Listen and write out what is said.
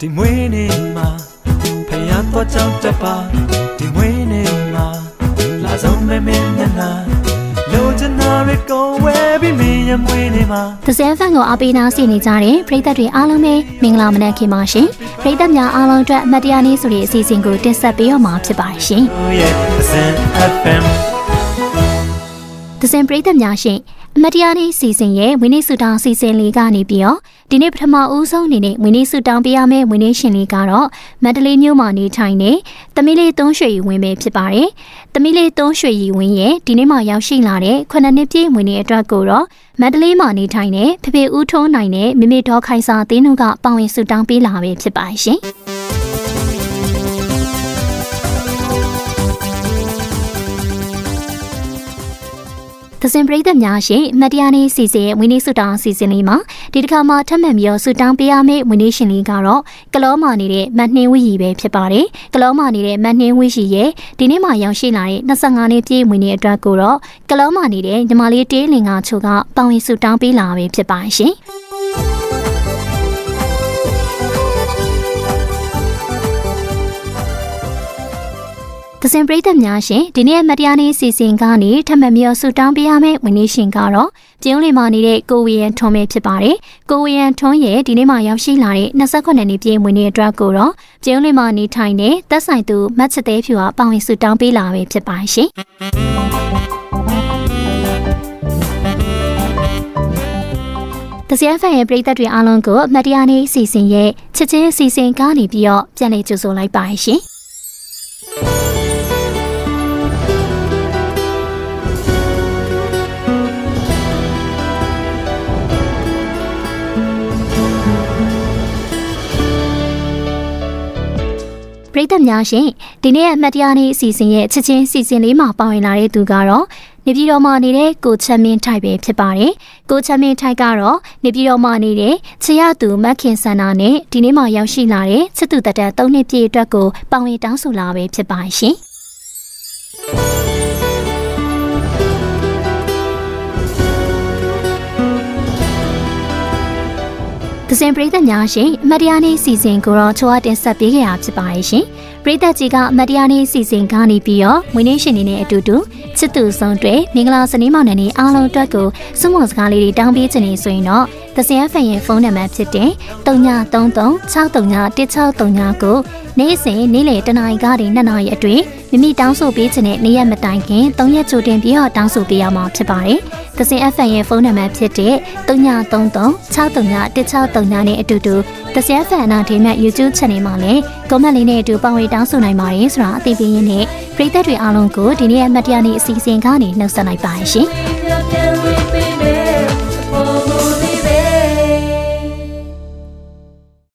ဒီမွေးနေ့မှာဖယားတော့ကြောက်တပါဒီမွေးနေ့မှာလာဆောင်မဲမဲနဲ့နာလိုချင်တာတွေကောဝဲပြီးမင်းရဲ့မွေးနေ့မှာသစဲဖန်ကိုအပေးနာစီနေကြတဲ့ပရိသတ်တွေအားလုံးပဲမင်္ဂလာမနက်ခင်ပါရှင်ပရိသတ်များအားလုံးအတွက်အမတ်တရားနေ့ဆိုတဲ့အစီအစဉ်ကိုတင်ဆက်ပေးရမှာဖြစ်ပါရှင်ရဲ့သစဲ FM သစဲပရိသတ်များရှင်အမတ်တရားနေ့စီစဉ်ရဲ့ဝင်းနေစုတောင်းစီစဉ်လေးကနေပြီးတော့ ဒီနေ့ပထမဦးဆုံးအနေနဲ့ဝင်းနေစုတောင်းပေးရမယ့်ဝင်းနေရှင်လေးကတော့မန္တလေးမြို့မှာနေထိုင်နေတမီးလေးသုံးရွှေရီဝင်းပဲဖြစ်ပါတယ်။တမီးလေးသုံးရွှေရီဝင်းရဲ့ဒီနေ့မှရောက်ရှိလာတဲ့ခုနှစ်နှစ်ပြည့်ဝင်းနေအတွက်ကိုတော့မန္တလေးမှာနေထိုင်နေဖေဖေဦးထုံးနိုင်နဲ့မိမိတော်ခိုင်စာသင်းတို့ကပါဝင်စုတောင်းပေးလာပဲဖြစ်ပါရှင်။ သစင်ပရိသတ်များရှင်မတရားနေ့စီစဉ်ရဲ့ဝင်းနေစုတောင်းစီစဉ်လေးမှာဒီတစ်ခါမှထပ်မံပြီးတော့စုတောင်းပေးရမယ့်ဝင်းနေရှင်လေးကတော့ကလောမာနေတဲ့မတ်နှင်းဝီရီပဲဖြစ်ပါတယ်ကလောမာနေတဲ့မတ်နှင်းဝီရီရဲ့ဒီနေ့မှရောက်ရှိလာတဲ့25နှစ်ပြည့်ဝင်းနေအတွက်ကိုတော့ကလောမာနေတဲ့ညီမလေးတေးလင်ကချိုကပေါဝင်စုတောင်းပေးလာပဲဖြစ်ပါရှင် သစင်ပရိသတ်များရှင်ဒီနေ့မတရားနေ့စီစဉ်ကနေထပ်မံပြီးတော့ဆူတောင်းပေးရမယ့်ဝင်နေရှင်ကတော့ကျင်းလေးမှာနေတဲ့ကိုဝီယန်ထွန်းပဲဖြစ်ပါတယ်ကိုဝီယန်ထွန်းရဲ့ဒီနေ့မှရောက်ရှိလာတဲ့28နှစ်ပြည့်ဝင်နေအတွက်ကိုတော့ကျင်းလေးမှာနေထိုင်တဲ့သက်ဆိုင်သူမတ်ချက်သေးဖြူကပေါဝင်ဆူတောင်းပေးလာပဲဖြစ်ပါရှင်တစရဖန်ရဲ့ပရိသတ်တွေအားလုံးကိုအမတ်တရားနေ့စီစဉ်ရဲ့ချစ်ချင်းစီစဉ်ကားနေပြီးတော့ပြန်လည်ကြိုဆိုလိုက်ပါရှင် ပရိသတ်များရှင်ဒီနေ့အမှတ်တရနေ့အစီအစဉ်ရဲ့ချစ်ချင်းစီစဉ်လေးမှာပါဝင်လာတဲ့သူကတော့နေပြည်တော်မှာနေတဲ့ကိုချမ်းမင်းထိုက်ပဲဖြစ်ပါတယ်။ကိုချမ်းမင်းထိုက်ကတော့နေပြည်တော်မှာနေတဲ့ချရသူမက်ခင်ဆန္ဒနဲ့ဒီနေ့မှရောက်ရှိလာတဲ့ချစ်သူတက်တဲ့၃နှစ်ပြည့်အတွက်ကိုပါဝင်တောင်းဆိုလာပဲဖြစ်ပါရှင်။ သစင်ပရိသတ်များရှင်အမတ်တရားနေ့စီစဉ်ကိုတော့ချိုးအတင်ဆက်ပေးခဲ့ရဖြစ်ပါရဲ့ရှင်ပရိသတ်ကြီးကအမတ်တရားနေ့စီစဉ်ကနေပြီးတော့ဝင်းနေရှင်နေနဲ့အတူတူချစ်သူဆုံးတွေမင်္ဂလာစနေမောင်နယ်နေအားလုံးအတွက်ကိုစုမုံစကားလေးတွေတောင်းပေးခြင်းနေဆိုရင်တော့သစင်အဖန်ရဲ့ဖုန်းနံပါတ်ဖြစ်တဲ့3933631639ကို နေ့စဉ်နေ့လယ်တနာရီကနေ2နာရီအတွင်းမိမိတောင်းဆိုပေးခြင်းနဲ့နေ့ရက်မတိုင်ခင်3ရက်ကြိုတင်ပြီးတော့တောင်းဆိုပေးရမှာဖြစ်ပါတယ်။သစင် FM ရဲ့ဖုန်းနံပါတ်ဖြစ်တဲ့3933631639နဲ့အတူတူသစင် FM အနာထေမြတ် YouTube Channel မှာလည်း comment လေးနဲ့အတူပါဝင်တောင်းဆိုနိုင်ပါတယ်ဆိုတာအသိပေးရင်းနဲ့ပရိသတ်တွေအားလုံးကိုဒီနေ့ရဲ့မှတ်တရနေ့အစီအစဉ်ကနေနှုတ်ဆက်လိုက်ပါရှင်။